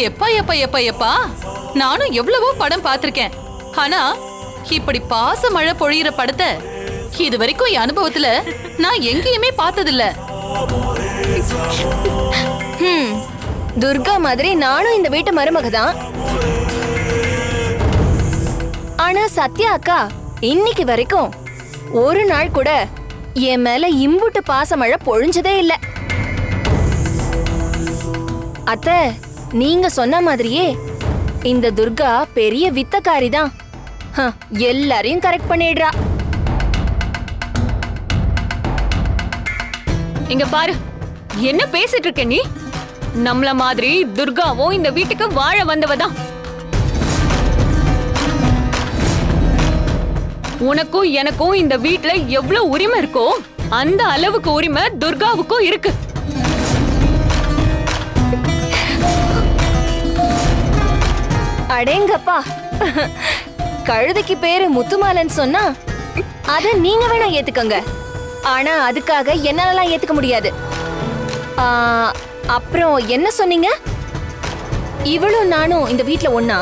எப்பா எப்பா எப்பா எப்பா? நானும் எவ்வளவோ படம் பார்த்திருக்கேன். ஆனா இப்படி பாச மழை பொழியிற படத்தை இது வரைக்கும் என் அனுபவத்துல நான் எங்கேயுமே பார்த்ததில்ல. துர்கா மாதிரி நானும் இந்த வீட்டு மருமக தான் ஆனா சத்யா அக்கா இன்னைக்கு வரைக்கும் ஒரு நாள் கூட என் மேல இம்புட்டு பாசமழை பொழிஞ்சதே இல்ல. அத்த நீங்க சொன்ன மாதிரியே இந்த துர்கா பெரிய வித்தக்காரி தான் ஹ, எல்லாரையும் கரெக்ட் பண்ணிடுறா. இங்க பாரு என்ன பேசிட்டு இருக்க நீ? நம்மள மாதிரி துர்காவும் இந்த வீட்டுக்கு வாழ வந்தவ உனக்கும் எனக்கும் இந்த வீட்ல எவ்வளவு உரிமை இருக்கோ அந்த அளவுக்கு உரிமை துர்காவுக்கும் இருக்கு. அடேங்கப்பா. கழுதைக்கு பேரு முத்துமாலன் சொன்னா அத நீங்க வேணா ஏத்துக்கோங்க. ஆனா அதுக்காக என்னாலலாம் ஏத்துக்க முடியாது. அப்புறம் என்ன சொன்னீங்க? இவளும் நானும் இந்த வீட்ல ஒன்னா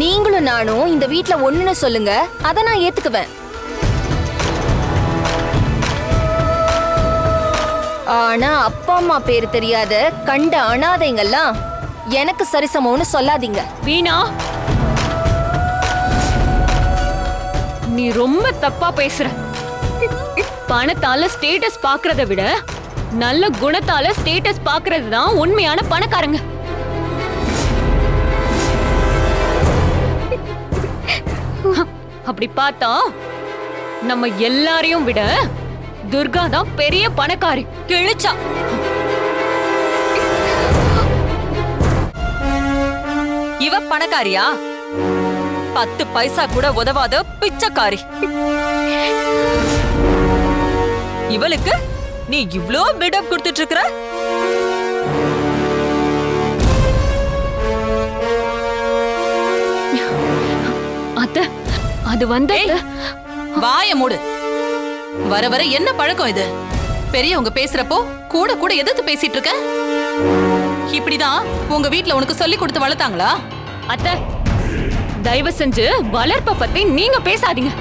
நீங்களும் நானும் இந்த வீட்ல ஒண்ணுன்னு சொல்லுங்க. அத நான் ஏத்துக்குவேன். ஆனா அப்பா அம்மா பேர் தெரியாத கண்ட அனாதைங்கெல்லாம் எனக்கு சரிசமம்னு சொல்லாதீங்க. வீணா? நீ ரொம்ப தப்பா பேசுற. பணத்தால ஸ்டேட்டஸ் பாக்குறத விட நல்ல குணத்தால ஸ்டேட்டஸ் பாக்குறது தான் உண்மையான பணக்காரங்க. அப்படி பார்த்தா நம்ம எல்லாரையும் விட துர்கா தான் பெரிய பணக்காரி கிழிச்சா. இவ பணக்காரியா? பத்து பைசா கூட உதவாத பிச்சைக்காரி. இவளுக்கு நீ இவ்ளோ பில்டப் கொடுத்துட்டு இருக்கிற? அத்த அது வந்து வாய மூடு. வர வர என்ன பழக்கம் இது? பெரியவங்க பேசுறப்போ கூட கூட எதிர்த்து பேசிட்டு இருக்க? இப்படிதான் உங்க வீட்ல உனக்கு சொல்லி கொடுத்து வளர்த்தாங்களா? அத்த தயவு செஞ்சு வளர்ப்ப பத்தி நீங்க பேசாதீங்க.